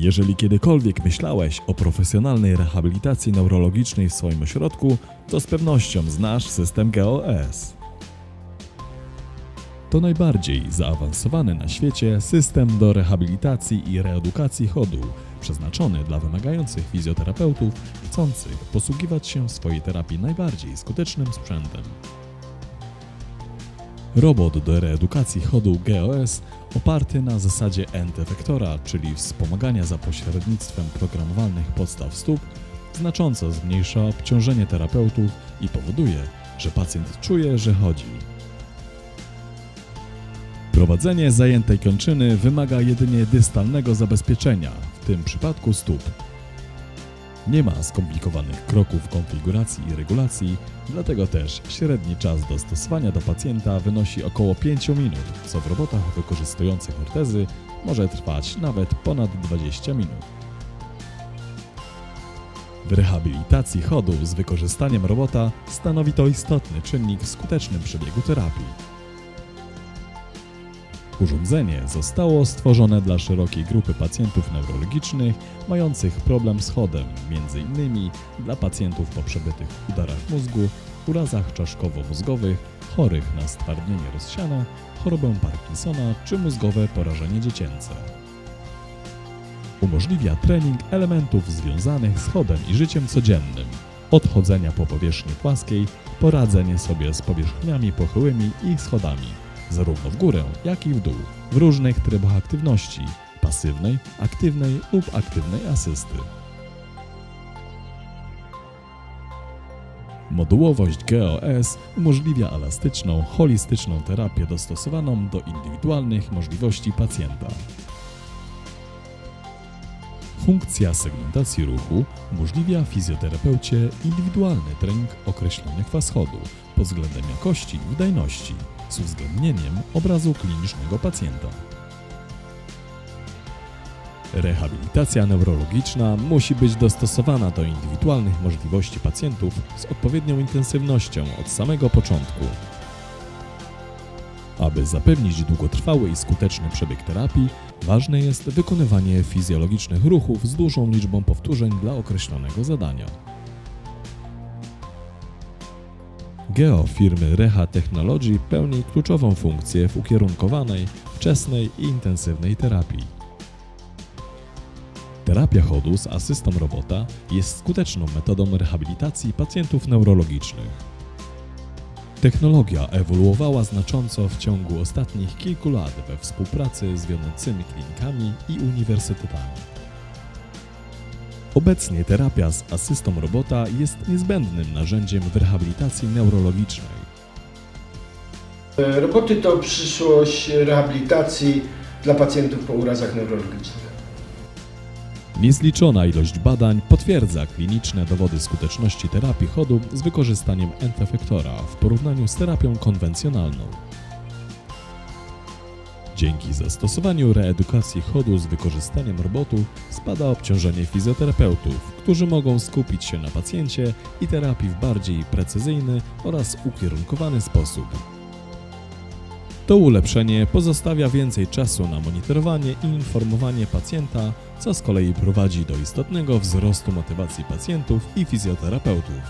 Jeżeli kiedykolwiek myślałeś o profesjonalnej rehabilitacji neurologicznej w swoim ośrodku, to z pewnością znasz system GOS. To najbardziej zaawansowany na świecie system do rehabilitacji i reedukacji chodu, przeznaczony dla wymagających fizjoterapeutów chcących posługiwać się w swojej terapii najbardziej skutecznym sprzętem. Robot do reedukacji chodu GOS oparty na zasadzie NT-Vektora, czyli wspomagania za pośrednictwem programowalnych podstaw stóp, znacząco zmniejsza obciążenie terapeutów i powoduje, że pacjent czuje, że chodzi. Prowadzenie zajętej kończyny wymaga jedynie dystalnego zabezpieczenia, w tym przypadku stóp. Nie ma skomplikowanych kroków konfiguracji i regulacji, dlatego też średni czas dostosowania do pacjenta wynosi około 5 minut, co w robotach wykorzystujących ortezy może trwać nawet ponad 20 minut. W rehabilitacji chodu z wykorzystaniem robota stanowi to istotny czynnik w skutecznym przebiegu terapii. Urządzenie zostało stworzone dla szerokiej grupy pacjentów neurologicznych mających problem z chodem, m.in. dla pacjentów po przebytych udarach mózgu, urazach czaszkowo-mózgowych, chorych na stwardnienie rozsiane, chorobę Parkinsona czy mózgowe porażenie dziecięce. Umożliwia trening elementów związanych z chodem i życiem codziennym, od chodzenia po powierzchni płaskiej, poradzenie sobie z powierzchniami pochyłymi i schodami, zarówno w górę, jak i w dół, w różnych trybach aktywności pasywnej, aktywnej lub aktywnej asysty. Modułowość GOS umożliwia elastyczną, holistyczną terapię dostosowaną do indywidualnych możliwości pacjenta. Funkcja segmentacji ruchu umożliwia fizjoterapeucie indywidualny trening określonych faz chodu pod względem jakości i wydajności, z uwzględnieniem obrazu klinicznego pacjenta. Rehabilitacja neurologiczna musi być dostosowana do indywidualnych możliwości pacjentów z odpowiednią intensywnością od samego początku. Aby zapewnić długotrwały i skuteczny przebieg terapii, ważne jest wykonywanie fizjologicznych ruchów z dużą liczbą powtórzeń dla określonego zadania. Geo firmy Reha Technology pełni kluczową funkcję w ukierunkowanej, wczesnej i intensywnej terapii. Terapia chodu z asystą robota jest skuteczną metodą rehabilitacji pacjentów neurologicznych. Technologia ewoluowała znacząco w ciągu ostatnich kilku lat we współpracy z wiodącymi klinikami i uniwersytetami. Obecnie terapia z asystą robota jest niezbędnym narzędziem w rehabilitacji neurologicznej. Roboty to przyszłość rehabilitacji dla pacjentów po urazach neurologicznych. Niezliczona ilość badań potwierdza kliniczne dowody skuteczności terapii chodu z wykorzystaniem entefektora w porównaniu z terapią konwencjonalną. Dzięki zastosowaniu reedukacji chodu z wykorzystaniem robotu spada obciążenie fizjoterapeutów, którzy mogą skupić się na pacjencie i terapii w bardziej precyzyjny oraz ukierunkowany sposób. To ulepszenie pozostawia więcej czasu na monitorowanie i informowanie pacjenta, co z kolei prowadzi do istotnego wzrostu motywacji pacjentów i fizjoterapeutów.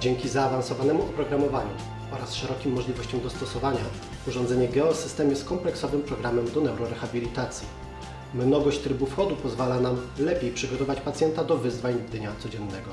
Dzięki zaawansowanemu oprogramowaniu oraz szerokim możliwościom dostosowania, urządzenie Geosystem jest kompleksowym programem do neurorehabilitacji. Mnogość trybów chodu pozwala nam lepiej przygotować pacjenta do wyzwań dnia codziennego.